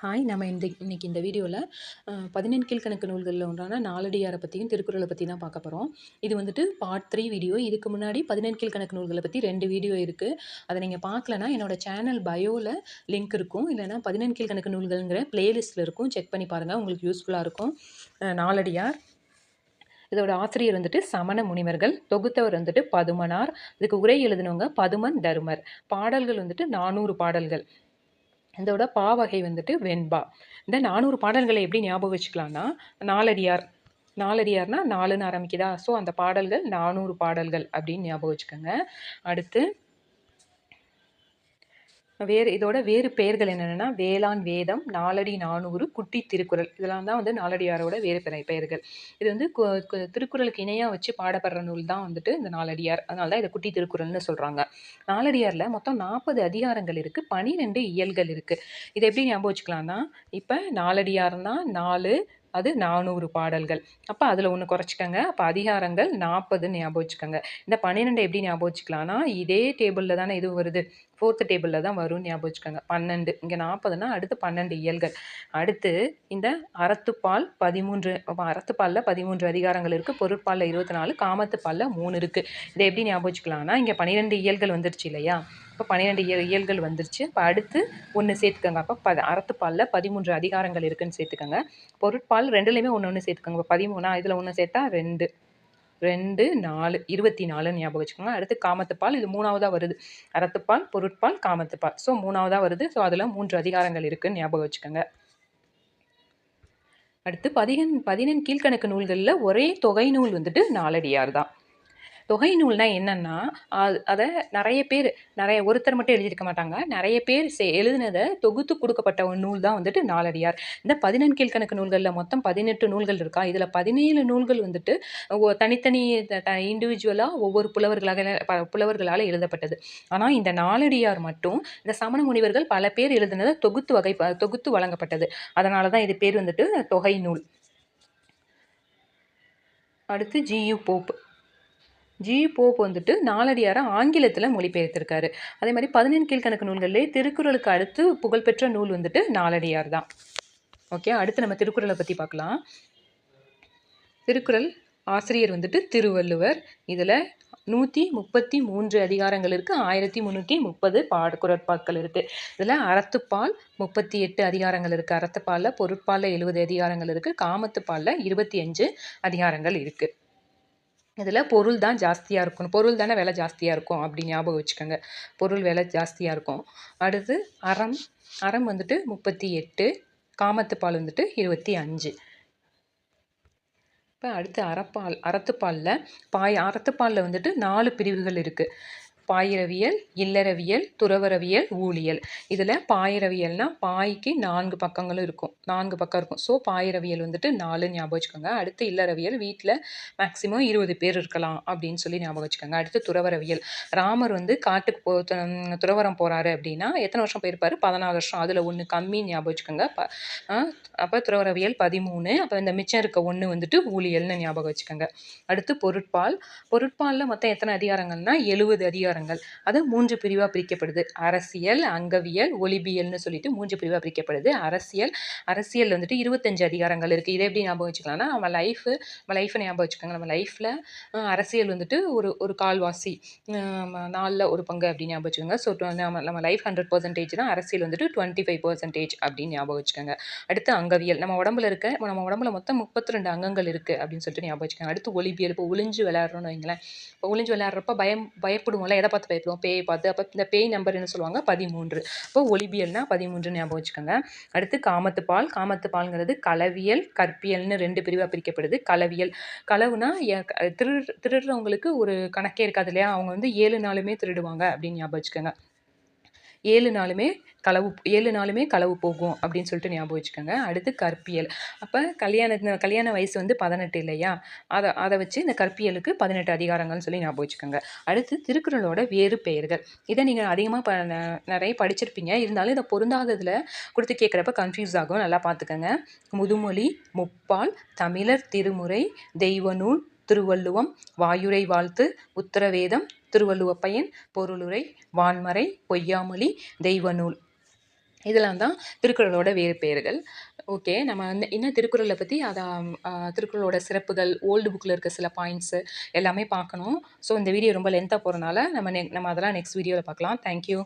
Hi நம்ம இந்த இன்னைக்கு இந்த வீடியோவில் பதினெண் கீழ்கணக்கு நூல்களில் ஒன்றான நாலடியாரை பற்றியும் திருக்குறளை பற்றி தான் பார்க்க போகிறோம் இது வந்துட்டு பார்ட் த்ரீ வீடியோ இதுக்கு முன்னாடி பதினெண் கீழ்கணக்கு நூல்களை பற்றி ரெண்டு வீடியோ இருக்குது அதை நீங்கள் பார்க்கலனா என்னோடய சேனல் பயோவில் லிங்க் இருக்கும். இல்லைனா பதினெண் கீழ்கணக்கு நூல்கள்ங்கிற பிளேலிஸ்ட்டில் இருக்கும். செக் பண்ணி பாருங்கள் உங்களுக்கு யூஸ்ஃபுல்லாக இருக்கும். நாலடியார் இதோட ஆசிரியர் வந்துட்டு சமண முனிவர்கள். தொகுத்தவர் வந்துட்டு பதுமனார். இதுக்கு உரை எழுதினவங்க பதுமன் தருமர். பாடல்கள் வந்துட்டு நானூறு பாடல்கள். இதோட பா வகை வந்துட்டு வெண்பா. இந்த நானூறு பாடல்களை எப்படி ஞாபகம் வச்சுக்கலாம்னா நாலடியார். நாலடியார்னா நாலுன்னு ஆரம்பிக்குதா? ஸோ அந்த பாடல்கள் நானூறு பாடல்கள் அப்படின்னு ஞாபகம் வச்சுக்கோங்க. அடுத்து வேறு இதோட வேறு பெயர்கள் என்னென்னா வேளாண் வேதம் நாலடி நானூறு குட்டி திருக்குறள். இதெல்லாம் தான் வந்து நாலடியாரோட வேறு பிற பெயர்கள். இது வந்து திருக்குறளுக்கு இணையாக வச்சு பாடப்படுற நூல் தான் வந்துட்டு இந்த நாலடியார். அதனால தான் இதை குட்டி திருக்குறள்னு சொல்கிறாங்க நாலடியாரில் மொத்தம் நாற்பது அதிகாரங்கள் இருக்குது பனிரெண்டு இயல்கள் இருக்குது இதை எப்படி ஞாபகம் வச்சுக்கலாம்னா இப்போ நாலடியார்னா நாலு அது நானூறு பாடல்கள். அப்போ அதில் ஒன்று குறைச்சிக்கோங்க. அப்போ அதிகாரங்கள் நாற்பதுன்னு ஞாபகம் வச்சுக்கோங்க. இந்த பன்னிரெண்டு எப்படி ஞாபகம் வச்சுக்கலாம்னா இதே டேபிளில் தானே இது வருது. ஃபோர்த்து டேபிளில் தான் வரும்னு ஞாபகம் வச்சுக்கோங்க. பன்னெண்டு. இங்கே நாற்பதுனா அடுத்து பன்னெண்டு இயல்கள். அடுத்து இந்த அறத்துப்பால் பதிமூன்று. அப்போ அறத்துப்பாலில் பதிமூன்று அதிகாரங்கள் இருக்குது பொருட்பாலில் இருபத்தி நாலு காமத்துப்பாலில் மூணு இருக்குது இதை எப்படி ஞாபகம் வச்சுக்கலாம்னா இங்கே பன்னிரெண்டு இயல்கள் வந்துருச்சு இல்லையா? இப்போ பன்னிரெண்டு இயல் இயல்கள் வந்துருச்சு. இப்போ அடுத்து ஒன்று சேர்த்துக்கோங்க. அப்போ ப அறத்துப்பாலில் பதிமூன்று அதிகாரங்கள் இருக்குதுன்னு சேர்த்துக்கோங்க. பொருட்பால் ரெண்டுலேயுமே ஒன்று ஒன்று சேர்த்துக்கோங்க. இப்போ பதிமூணா இதில் ஒன்று சேர்த்தா ரெண்டு. ரெண்டு நாலு இருபத்தி நாலுன்னு ஞாபகம் வச்சுக்கோங்க. அடுத்து காமத்துப்பால் இது மூணாவதாக வருது. அறத்துப்பால் பொருட்பால் காமத்துப்பால் ஸோ மூணாவதாக வருது. ஸோ அதில் மூன்று அதிகாரங்கள் இருக்குதுன்னு ஞாபகம் வச்சுக்கோங்க. அடுத்து பதிகன் பதினெண் கீழ்க்கணக்கு நூல்களில் ஒரே தொகை நூல் வந்துட்டு நாலடியார் தான் தொகை நூல்னா என்னென்னா அதை நிறைய பேர் நிறைய ஒருத்தர் மட்டும் எழுதியிருக்க மாட்டாங்க. நிறைய பேர் சே எழுதினதை தொகுத்து கொடுக்கப்பட்ட ஒரு நூல் தான் வந்துட்டு நாலடியார். இந்த பதினெண் கீழ்கணக்கு நூல்களில் மொத்தம் பதினெட்டு நூல்கள் இருக்கா? இதில் பதினேழு நூல்கள் வந்துட்டு தனித்தனி இண்டிவிஜுவலாக ஒவ்வொரு புலவர்களாக ப- புலவர்களால் எழுதப்பட்டது. ஆனால் இந்த நாலடியார் மட்டும் இந்த சமண முனிவர்கள் பல பேர் எழுதினதை தொகுத்து வகை தொகுத்து வழங்கப்பட்டது. அதனால தான் இது பேர் வந்துட்டு தொகை நூல் அடுத்து ஜியு போப். ஜி போப் வந்துட்டு நாலடியாரை ஆங்கிலத்தில் மொழிபெயர்த்திருக்காரு. அதே மாதிரி பதினெண் கீழ்க்கணக்கு நூல்களிலே திருக்குறளுக்கு அடுத்து புகழ்பெற்ற நூல் வந்துட்டு நாலடியார் தான். ஓகே அடுத்து நம்ம திருக்குறளை பற்றி பார்க்கலாம். திருக்குறள் ஆசிரியர் வந்துட்டு திருவள்ளுவர். இதில் நூற்றி முப்பத்தி மூன்று அதிகாரங்கள் இருக்குது ஆயிரத்தி முந்நூற்றி முப்பது பாடக்குரற்பாக்கள் இருக்குது இதில் அறத்துப்பால் முப்பத்தி எட்டு அதிகாரங்கள் இருக்குது அறத்துப்பாலில் பொருட்பாலில் எழுபது அதிகாரங்கள் இருக்குது காமத்துப்பாலில் இருபத்தி அஞ்சு அதிகாரங்கள் இருக்குது இதில் பொருள் தான் ஜாஸ்தியாக இருக்கணும். பொருள் தானே விலை ஜாஸ்தியாக இருக்கும் அப்படி ஞாபகம் வச்சுக்கோங்க. பொருள் விலை ஜாஸ்தியாக இருக்கும். அடுத்து அறம். அறம் வந்துட்டு முப்பத்தி எட்டு காமத்துப்பால் வந்துட்டு இருபத்தி அஞ்சு. இப்போ அடுத்து அறப்பால் அறத்துப்பாலில் பாய் அறத்துப்பாலில் வந்துட்டு நாலு பிரிவுகள் இருக்குது. பாயிரவியல் இல்லறவியல் துறவரவியல் ஊழியல். இதில் பாயிரவியல்னால் பாய்க்கு நான்கு பக்கங்களும் இருக்கும். நான்கு பக்கம் இருக்கும். ஸோ பாயிரவியல் வந்துட்டு நாலு ஞாபகம் வச்சுக்கோங்க. அடுத்து இல்லறவியல் வீட்டில் மேக்ஸிமம் இருபது பேர் இருக்கலாம் அப்படின்னு சொல்லி ஞாபகம் வச்சுக்கோங்க. அடுத்து துறவரவியல். ராமர் வந்து காட்டுக்கு போ துறவரம் போகிறாரு அப்படின்னா எத்தனை வருஷம் போயிருப்பாரு? பதினாலு வருஷம். அதில் ஒன்று கம்மி ஞாபகம் வச்சுக்கோங்க. ப அப்போ துறவரவியல் பதிமூணு அப்போ இந்த மிச்சம் இருக்க ஒன்று வந்துட்டு ஊழியல்னு ஞாபகம் வச்சுக்கோங்க. அடுத்து பொருட்பால். பொருட்பாலில் மொத்தம் எத்தனை அதிகாரங்கள்னா எழுபது அதிகாரம் அதிகாரங்கள் அது மூன்று பிரிவாக பிரிக்கப்படுது. அரசியல் அங்கவியல் ஒலிபியல்னு சொல்லிட்டு மூன்று பிரிவாக பிரிக்கப்படுது. அரசியல் அரசியல் வந்துட்டு இருபத்தஞ்சு அதிகாரங்கள் இருக்குது இதை எப்படி ஞாபகம் வச்சுக்கலாம்னா நம்ம லைஃபு நம்ம லைஃப்பை ஞாபகம் வச்சுக்கோங்க. நம்ம லைஃப்பில் அரசியல் வந்துட்டு ஒரு ஒரு கால்வாசி நாளில் ஒரு பங்கு அப்படின்னு ஞாபகம் வச்சுக்கோங்க. ஸோ நம்ம நம்ம லைஃப் ஹண்ட்ரட் பர்சன்டேஜ் தான் அரசியல் வந்துட்டு டுவெண்ட்டி ஃபைவ் பர்சன்டேஜ் அப்படின்னு ஞாபகம் வச்சுக்கோங்க. அடுத்து அங்கவியல். நம்ம உடம்புல இருக்க நம்ம உடம்புல மொத்தம் முப்பத்தி ரெண்டு அங்கங்கள் இருக்குது அப்படின்னு சொல்லிட்டு ஞாபகம் வச்சுக்கோங்க. அடுத்து ஒலிபியல். இப்போ ஒளிஞ்சு விளையாடுறோன்னு வைங்களேன். இப்போ ஒளிஞ்சு விளையாடுறப்ப பயம் பயப்படுவோம்ல எதை பார்த்து பயப்படுவோம் பேயை பார்த்து. அப்போ இந்த பேய் நம்பர் என்ன சொல்லுவாங்க? பதிமூன்று. அப்போ ஒலிபியல்னா பதிமூன்று ஞாபகம் வச்சுக்கோங்க. அடுத்து காமத்துப்பால் காமத்துப்பால்ங்கிறது களவியல் கற்பியல்னு ரெண்டு பிரிவாக பிரிக்கப்படுது. களவியல் களவுனா திரு திருடுறவங்களுக்கு ஒரு கணக்கே இருக்காது இல்லையா? அவங்க வந்து ஏழு நாளுமே திருடுவாங்க அப்படின்னு ஞாபகம் வச்சுக்கோங்க. ஏழு நாளுமே களவு ஏழு நாளுமே களவு போகும் அப்படின்னு சொல்லிட்டு ஞாபகம் வச்சுக்கோங்க. அடுத்து கற்பியல். அப்போ கல்யாண கல்யாண வயசு வந்து பதினெட்டு இல்லையா? அதை அதை வச்சு இந்த கற்பியலுக்கு பதினெட்டு அதிகாரங்கள்னு சொல்லி ஞாபகம் வச்சுக்கோங்க. அடுத்து திருக்குறளோட வேறு பெயர்கள். இதை நீங்கள் அதிகமாக ப ந- நிறைய படிச்சிருப்பீங்க. இருந்தாலும் இதை பொருந்தாததில் கொடுத்து கேட்குறப்ப கன்ஃபியூஸ் ஆகும். நல்லா பார்த்துக்கோங்க. முதுமொழி முப்பால் தமிழர் திருமுறை தெய்வநூல் திருவள்ளுவம் வாயுரை வாழ்த்து உத்தரவேதம் திருவள்ளுவப்பையன் பொருளுரை வான்மறை பொய்யாமொழி தெய்வநூல். இதெல்லாம் தான் திருக்குறளோட வேறு பெயர்கள். ஓகே நம்ம வந்து இன்னும் திருக்குறளை பற்றி அதை திருக்குறளோட சிறப்புகள் ஓல்டு புக்கில் இருக்க சில பாயிண்ட்ஸு எல்லாமே பார்க்கணும். ஸோ இந்த வீடியோ ரொம்ப லென்த்தாக போகிறனால நம்ம நெ நம்ம அதெல்லாம் நெக்ஸ்ட் வீடியோவில் பார்க்கலாம். தேங்க்யூ